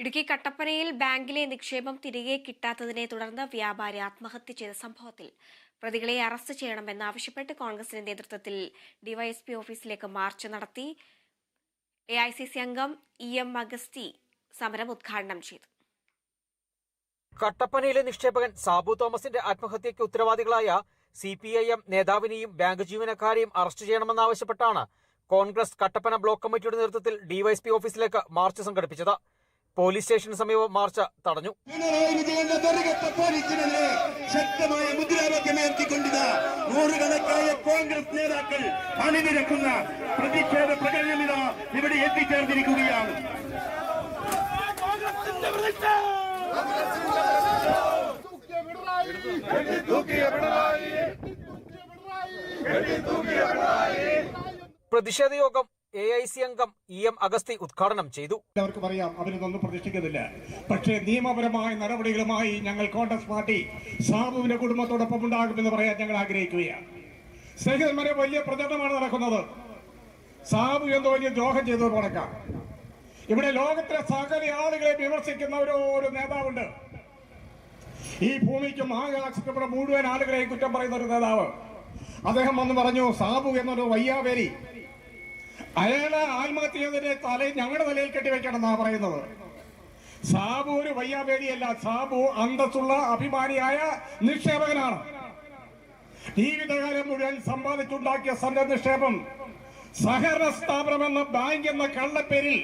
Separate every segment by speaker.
Speaker 1: ഇടുക്കി കട്ടപ്പനയിൽ ബാങ്കിലെ നിക്ഷേപം തിരികെ കിട്ടാത്തതിനെ തുടർന്ന് വ്യാപാരി ആത്മഹത്യ ചെയ്ത സംഭവത്തിൽ പ്രതികളെ അറസ്റ്റ് ചെയ്യണമെന്നാവശ്യപ്പെട്ട് കോൺഗ്രസിന്റെ നേതൃത്വത്തിൽ ഡിവൈഎസ്പി ഓഫീസിലേക്ക് മാർച്ച് നടത്തി എ ഐ സി സി അംഗം ഇ എം അഗസ്തി സമരം ഉദ്ഘാടനം ചെയ്തു.
Speaker 2: കട്ടപ്പനയിലെ നിക്ഷേപകൻ സാബു തോമസിന്റെ ആത്മഹത്യയ്ക്ക് ഉത്തരവാദികളായ സി പി ഐ എം നേതാവിനെയും ബാങ്ക് ജീവനക്കാരെയും അറസ്റ്റ് ചെയ്യണമെന്നാവശ്യപ്പെട്ടാണ് കോൺഗ്രസ് കട്ടപ്പന ബ്ലോക്ക് കമ്മിറ്റിയുടെ നേതൃത്വത്തിൽ ഡിവൈഎസ്പി ഓഫീസിലേക്ക് മാർച്ച് സംഘടിപ്പിച്ചത്. പോലീസ് സ്റ്റേഷന് സമീപം മാർച്ച് തടഞ്ഞു.
Speaker 3: ശക്തമായ മുദ്രാവാക്യമുയർത്തിക്കൊണ്ടിത് നൂറുകണക്കായ കോൺഗ്രസ് നേതാക്കൾ അണിനിരക്കുന്ന പ്രതിഷേധ പ്രകടനം ഇതാ ഇവിടെ എത്തിച്ചേർന്നിരിക്കുകയാണ്.
Speaker 2: പ്രതിഷേധ യോഗം എ ഐ സി അംഗം ഇ എം അഗസ്തി ഉദ്ഘാടനം ചെയ്തു.
Speaker 4: എല്ലാവർക്കും അറിയാം അവരിതൊന്നും പ്രതീക്ഷിക്കുന്നില്ല. പക്ഷേ നിയമപരമായ നടപടികളുമായി ഞങ്ങൾ കോൺഗ്രസ് പാർട്ടി സാബുവിന്റെ കുടുംബത്തോടൊപ്പം ഉണ്ടാകുമെന്ന് പറയാൻ ഞങ്ങൾ ആഗ്രഹിക്കുകയാണ്. സ്നേഹിതന്മാരെ വലിയ പ്രചരണമാണ് നടക്കുന്നത്. സാബു എന്തോ വലിയ ദ്രോഹം ചെയ്തത് പോണക്കാം ഇവിടെ ലോകത്തിലെ സകല ആളുകളെ വിമർശിക്കുന്ന ഒരു ഒരു നേതാവുണ്ട്. ഈ ഭൂമിക്കും ആകാശത്തും മുഴുവൻ ആളുകളെയും കുറ്റം പറയുന്ന ഒരു നേതാവ്. അദ്ദേഹം വന്ന് പറഞ്ഞു സാബു എന്നൊരു വയ്യാവേരി അയാളെ ആത്മഹത്യ ചെയ്തതിന്റെ തല ഞങ്ങളുടെ തലയിൽ കെട്ടിവെക്കണമെന്നാ പറയുന്നത്. സാബു ഒരു വയ്യാപേടിയല്ല സാബു അന്തസ്സുള്ള അഭിമാനിയായ നിക്ഷേപകനാണ്. ജീവിതകാലം മുഴുവൻ സമ്പാദിച്ചുണ്ടാക്കിയ സന്റെ നിക്ഷേപം സഹകരണ സ്ഥാപനം എന്ന ബാങ്ക് എന്ന കള്ളപ്പേരിൽ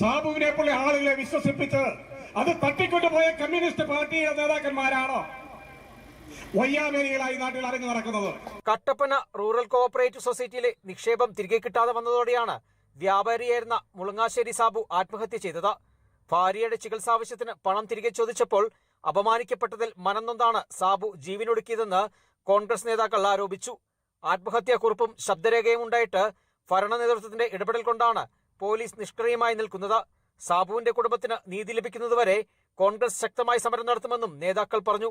Speaker 4: സാബുവിനെ പോലെ ആളുകളെ വിശ്വസിപ്പിച്ച് അത് തട്ടിക്കൊണ്ടുപോയ കമ്മ്യൂണിസ്റ്റ് പാർട്ടിയുടെ നേതാക്കന്മാരാണോ? നാട്ടിൽ നടക്കുന്നത്.
Speaker 2: കട്ടപ്പന റൂറൽ കോഓപ്പറേറ്റീവ് സൊസൈറ്റിയിലെ നിക്ഷേപം തിരികെ കിട്ടാതെ വന്നതോടെയാണ് വ്യാപാരിയായിരുന്ന മുളങ്ങാശ്ശേരി സാബു ആത്മഹത്യ ചെയ്തത്. ഭാര്യയുടെ ചികിത്സാവശ്യത്തിന് പണം തിരികെ ചോദിച്ചപ്പോൾ അപമാനിക്കപ്പെട്ടതിൽ മനംനൊന്താണ് സാബു ജീവനൊടുക്കിയതെന്ന് കോൺഗ്രസ് നേതാക്കൾ ആരോപിച്ചു. ആത്മഹത്യാക്കുറിപ്പും ശബ്ദരേഖയും ഉണ്ടായിട്ട് ഭരണ നേതൃത്വത്തിന്റെ ഇടപെടൽ കൊണ്ടാണ് പോലീസ് നിഷ്ക്രിയമായി നിൽക്കുന്നത്. സാബുവിന്റെ കുടുംബത്തിന് നീതി ലഭിക്കുന്നതുവരെ കോൺഗ്രസ് ശക്തമായി സമരം നടത്തുമെന്നും നേതാക്കൾ പറഞ്ഞു.